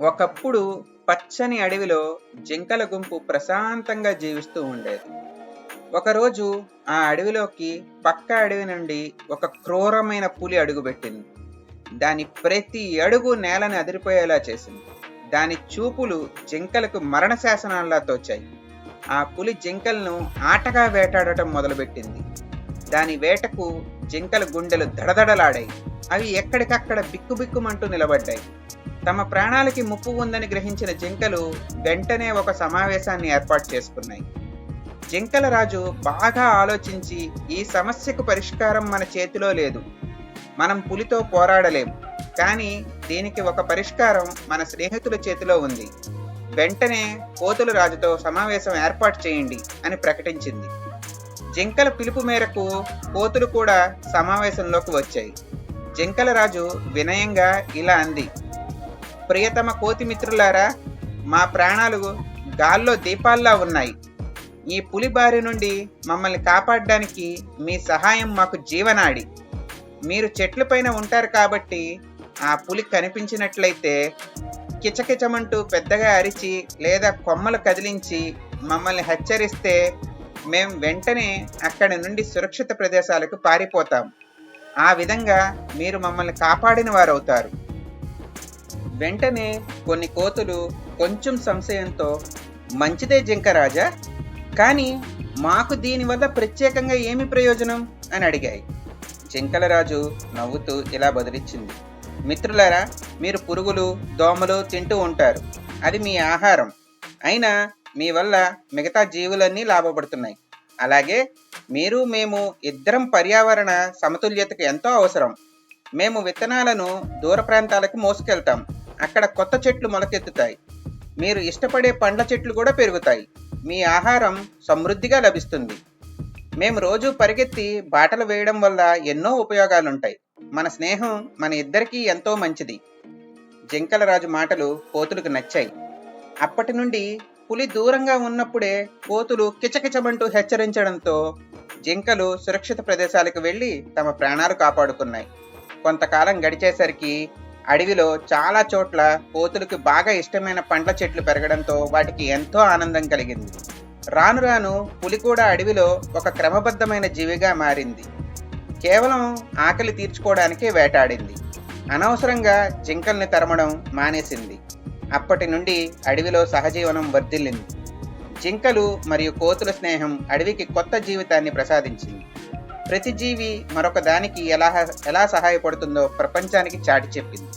ఒకప్పుడు పచ్చని అడవిలో జింకల గుంపు ప్రశాంతంగా జీవిస్తూ ఉండేది. ఒకరోజు ఆ అడవిలోకి పక్క అడవి నుండి ఒక క్రూరమైన పులి అడుగుపెట్టింది దాని ప్రతి అడుగు నేలని అదిరిపోయేలా చేసింది. దాని చూపులు జింకలకు మరణ శాసనాల్లా తోచాయి. ఆ పులి జింకలను ఆటగా వేటాడటం మొదలుపెట్టింది. దాని వేటకు జింకల గుండెలు దడదడలాడాయి. అవి ఎక్కడికక్కడ బిక్కుబిక్కుమంటూ నిలబడ్డాయి. తమ ప్రాణాలకి ముప్పు ఉందని గ్రహించిన జింకలు వెంటనే ఒక సమావేశాన్ని ఏర్పాటు చేసుకున్నాయి. జింకల రాజు బాగా ఆలోచించి ఈ సమస్యకు పరిష్కారం మన చేతిలో లేదు. మనం పులితో పోరాడలేం కానీ దీనికి ఒక పరిష్కారం మన స్నేహితుల చేతిలో ఉంది. వెంటనే కోతుల రాజుతో సమావేశం ఏర్పాటు చేయండి అని ప్రకటించింది. జింకల పిలుపు మేరకు కోతులు కూడా సమావేశంలోకి వచ్చాయి. జింకల రాజు వినయంగా ఇలా అంది. ప్రియతమ కోతి మిత్రులారా మా ప్రాణాలు గాల్లో దీపాల్లా ఉన్నాయి. ఈ పులి బారి నుండి మమ్మల్ని కాపాడడానికి మీ సహాయం మాకు జీవనాడి. మీరు చెట్లపైన ఉంటారు కాబట్టి ఆ పులి కనిపించినట్లయితే కిచకిచమంటూ పెద్దగా అరిచి లేదా కొమ్మలు కదిలించి మమ్మల్ని హెచ్చరిస్తే మేం వెంటనే అక్కడి నుండి సురక్షిత ప్రదేశాలకు పారిపోతాం. ఆ విధంగా మీరు మమ్మల్ని కాపాడిన వారవుతారు. వెంటనే కొన్ని కోతులు కొంచెం సంశయంతో మంచిదే జింక రాజా కానీ మాకు దీనివల్ల ప్రత్యేకంగా ఏమి ప్రయోజనం? అని అడిగాయి. జింకలరాజు నవ్వుతూ ఇలా బదిలిచ్చింది. మిత్రులారా మీరు పురుగులు దోమలు తింటూ ఉంటారు. అది మీ ఆహారం. అయినా మీ వల్ల మిగతా జీవులన్నీ లాభపడుతున్నాయి. అలాగే మీరు మేము ఇద్దరం పర్యావరణ సమతుల్యతకు ఎంతో అవసరం. మేము విత్తనాలను దూర ప్రాంతాలకు మోసుకెళ్తాం. అక్కడ కొత్త చెట్లు మొలకెత్తుతాయి. మీరు ఇష్టపడే పండ్ల చెట్లు కూడా పెరుగుతాయి. మీ ఆహారం సమృద్ధిగా లభిస్తుంది. మేము రోజు పరిగెత్తి బాటలు వేయడం వల్ల ఎన్నో ఉపయోగాలుంటాయి. మన స్నేహం మన ఇద్దరికీ ఎంతో మంచిది. జింకల రాజు మాటలు కోతులకు నచ్చాయి. అప్పటి నుండి పులి దూరంగా ఉన్నప్పుడే కోతులు కిచకిచమంటూ హెచ్చరించడంతో జింకలు సురక్షిత ప్రదేశాలకు వెళ్ళి తమ ప్రాణాలు కాపాడుకున్నాయి. కొంతకాలం గడిచేసరికి అడవిలో చాలా చోట్ల కోతులకు బాగా ఇష్టమైన పండ్ల చెట్లు పెరగడంతో వాటికి ఎంతో ఆనందం కలిగింది. రాను రాను పులి కూడా అడవిలో ఒక క్రమబద్ధమైన జీవిగా మారింది. కేవలం ఆకలి తీర్చుకోవడానికే వేటాడింది. అనవసరంగా జింకల్ని తరమడం మానేసింది. అప్పటి నుండి అడవిలో సహజీవనం వర్ధిల్లింది. జింకలు మరియు కోతుల స్నేహం అడవికి కొత్త జీవితాన్ని ప్రసాదించింది. ప్రతి జీవి మరొక దానికి ఎలా ఎలా సహాయపడుతుందో ప్రపంచానికి చాటి చెప్పింది.